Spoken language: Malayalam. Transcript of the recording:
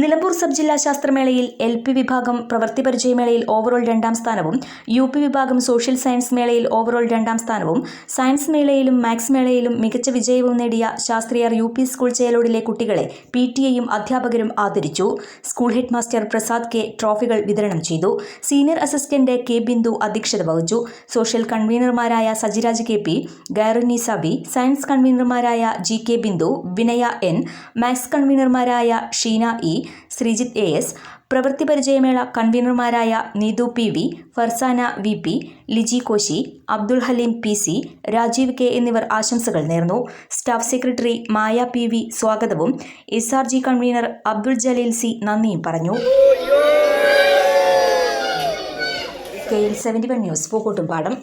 Nilambur sub ജില്ലാ ശാസ്ത്രമേളയിൽ എൽ പി വിഭാഗം പ്രവൃത്തി പരിചയമേളയിൽ ഓവറോൾ രണ്ടാം സ്ഥാനവും യു പി വിഭാഗം സോഷ്യൽ സയൻസ് മേളയിൽ ഓവറോൾ രണ്ടാം സ്ഥാനവും സയൻസ് മേളയിലും മാത്സ് മേളയിലും മികച്ച വിജയവും നേടിയ ശാസ്ത്രീയർ യു പി സ്കൂൾ ചേലോടിലെ കുട്ടികളെ പി ടി എയും അധ്യാപകരും ആദരിച്ചു. School head master Prasad K ട്രോഫികൾ വിതരണം ചെയ്തു. സീനിയർ അസിസ്റ്റന്റ് കെ ബിന്ദു അധ്യക്ഷത വഹിച്ചു. Social കൺവീനർമാരായ Sajiraj K P Gairuni Sabi science കൺവീനർമാരായ G K Bindu Vinaya N maths കൺവീനർമാരായ Sheena E Sreejith A S പ്രവൃത്തി പരിചയമേള കൺവീനർമാരായ Neethu P V Farsana V P Liji Koshy Abdul Haleem P C Rajeev K എന്നിവർ ആശംസകൾ നേർന്നു. Staff secretary Maya P V സ്വാഗതവും S R G convener Abdul Jaleel C നന്ദിയും പറഞ്ഞു. K L seventy one news Pookkottumpadam.